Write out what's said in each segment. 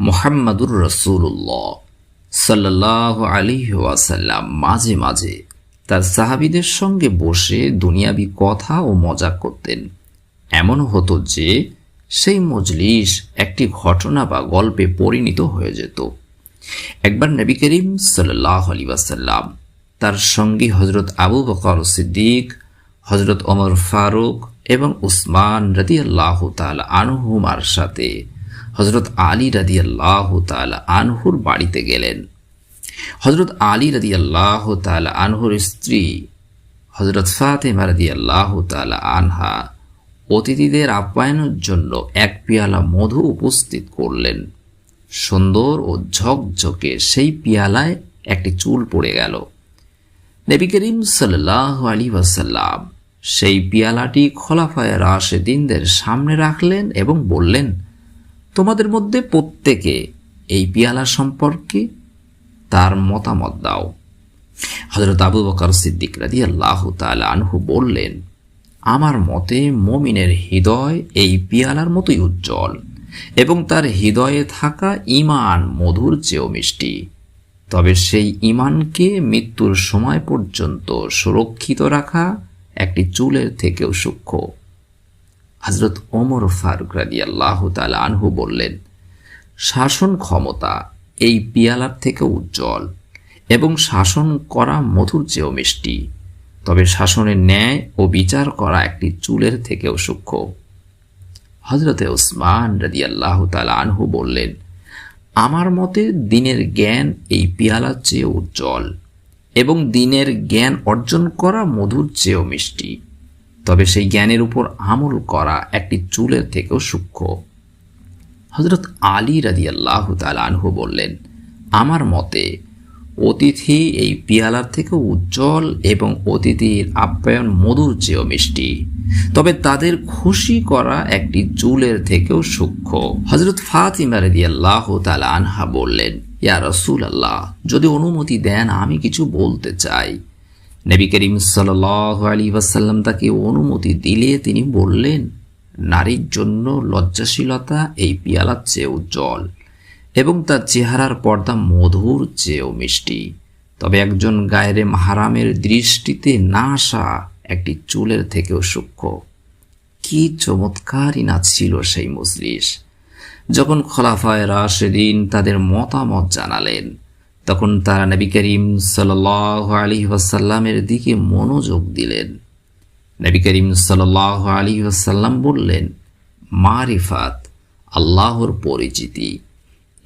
মোহাম্মদুর রসুল্লাহ সাল্লাহ আলী ওয়াসাল্লাম মাঝে মাঝে তার সাহাবিদের সঙ্গে বসে দুনিয়াবি কথা ও মজা করতেন। এমন হতো যে সেই মজলিস একটি ঘটনা বা গল্পে পরিণত হয়ে যেত। একবার নবী করিম সাল্লাহ আলী ওয়াসাল্লাম তার সঙ্গী হজরত আবু বকর সিদ্দিক হজরত ওমর ফারুক এবং উসমান রদি আল্লাহ তাল আনহুমার সাথে হজরত আলী রাদি আল্লাহ তাল আনহুর বাড়িতে গেলেন। হজরত আলী রাদি আল্লাহ তাল আনহুর স্ত্রী হজরত ফাতেমা রাদি আল্লাহ তাল আনহা অতিথিদের আপ্যায়নের জন্য এক পেয়ালা মধু উপস্থিত করলেন। সুন্দর ও ঝকঝকে সেই পিয়ালায় একটি চুল পড়ে গেল। নবী করিম সাল্লাহ আলী ওয়াসাল্লাম সেই পিয়ালাটি খোলাফায় রাশেদিনদের সামনে রাখলেন এবং বললেন তোমাদের মধ্যে প্রত্যেকে এই পিয়ালা সম্পর্কে তার মতামত দাও। হজরত আবু বকর সিদ্দিক রাদি আল্লাহ তাল আনহু বললেন, আমার মতে মমিনের হৃদয় এই পিয়ালার মতোই উজ্জ্বল এবং তার হৃদয়ে থাকা ইমান মধুর চেয়েও মিষ্টি। তবে সেই ইমানকে মৃত্যুর সময় পর্যন্ত সুরক্ষিত রাখা একটি চুলের থেকেও সূক্ষ্ম। হজরত ওমর ফারুক রাজি আল্লাহ আনহু বললেন, শাসন ক্ষমতা এই পিয়ালার থেকে উজ্জ্বল এবং শাসন করা মধুর চেয়েও মিষ্টি। তবে শাসনের ন্যায় ও বিচার করা একটি চুলের থেকেও সূক্ষ্ম। হজরতে ওসমান রাজি আল্লাহ আনহু বললেন, আমার মতে দিনের জ্ঞান এই পিয়ালার চেয়ে উজ্জ্বল এবং দিনের জ্ঞান অর্জন করা মধুর চেয়েও মিষ্টি। তবে সেই জ্ঞানের উপর আমল করা একটি চুলের থেকেও সূক্ষ্ম। হজরত আলী রাজি আল্লাহ আনহু বললেন, আমার মতে অতিথি এই পিয়ালার থেকে উজ্জ্বল এবং অতিথির আপ্যায়ন মধুর চেয়েও মিষ্টি। তবে তাদের খুশি করা একটি চুলের থেকেও সূক্ষ্ম। হজরত ফাতিমা রেদি আল্লাহ আনহা বললেন, ইয়া রসুল আল্লাহ যদি অনুমতি দেন আমি কিছু বলতে চাই। নবী করিম সাল আলী ওয়াসাল্লাম তাকে অনুমতি দিলে তিনি বললেন, নারীর জন্য লজ্জাশীলতা এই পিয়ালার চেয়ে উজ্জ্বল এবং তার চেহারার পর্দা মধুর চেয়েও মিষ্টি। তবে একজন গায়ের মাহারামের দৃষ্টিতে না আসা একটি চুলের থেকেও সূক্ষ্ম। কি চমৎকারই না ছিল সেই মজলিস। যখন খলাফায় রাশেদিন তাদের মতামত জানালেন তখন তারা নবী করিম সাল আলী ওয়াসাল্লামের দিকে মনোযোগ দিলেন। নবী করিম সাল আলী ওয়াসাল্লাম বললেন, মারিফাত, আল্লাহর পরিচিতি,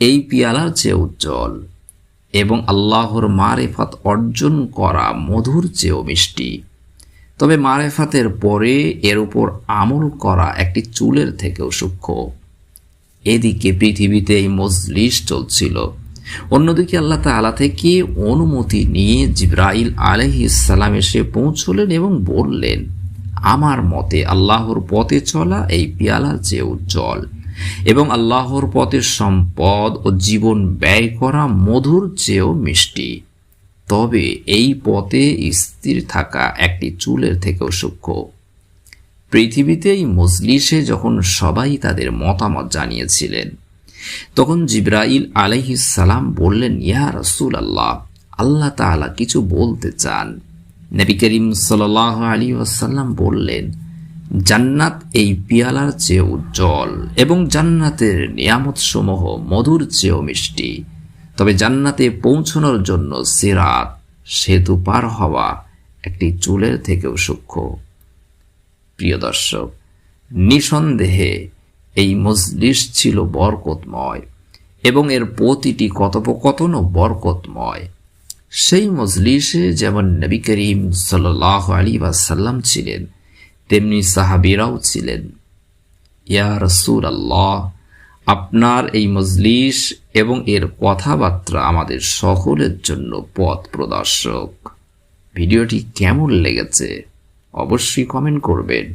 এই পিয়ালার চেয়ে উজ্জ্বল এবং আল্লাহর মারেফাত অর্জন করা মধুর চেয়েও মিষ্টি। তবে মারেফাতের পরে এর উপর আমল করা একটি চুলের থেকেও সূক্ষ্ম। এদিকে পৃথিবীতে এই মজলিস চলছিল। অন্যদিকে আল্লাহ তালা থেকে অনুমতি নিয়ে জিব্রাইল আলহিসাল্লাম এসে পৌঁছলেন এবং বললেন, আমার মতে আল্লাহর পথে চলা এই পিয়ালার চেয়ে উজ্জ্বল এবং আল্লাহর পথে সম্পদ ও জীবন ব্যয় করা মধুর চেয়েও মিষ্টি। তবে এই পথে স্থির থাকা একটি চুলের থেকেও সূক্ষ্ম। পৃথিবীতে এই মজলিসে যখন সবাই তাদের মতামত জানিয়েছিলেন তখন জিব্রাইল সালাম বললেন, ইয়া রসুল আল্লাহ আল্লাহ তালা কিছু বলতে চান। নবী করিম সাল আলী আসাল্লাম বললেন, জান্নাত এই পিয়ালার চেয়ে উজ্জ্বল এবং জান্নাতের নিয়ামত সমূহ মধুর চেয়েও মিষ্টি। তবে জান্নাতে পৌঁছানোর জন্য সিরাত, সেতু পার হওয়া একটি চুলের থেকেও সূক্ষ্ম। প্রিয় দর্শক, নিঃসন্দেহে এই মজলিস ছিল বরকতময় এবং এর প্রতিটি কথোপকথনও বরকতময়। সেই মজলিসে যেমন নবী করিম সাল আলী ওয়াসাল্লাম ছিলেন, তেমনি সাহাবিরাও ছিলেন। ইয়া রসুল আল্লাহ আপনার এই মজলিস এবং এর কথাবার্তা আমাদের সকলের জন্য পথ প্রদর্শক। ভিডিওটি কেমন লেগেছে অবশ্যই কমেন্ট করবেন।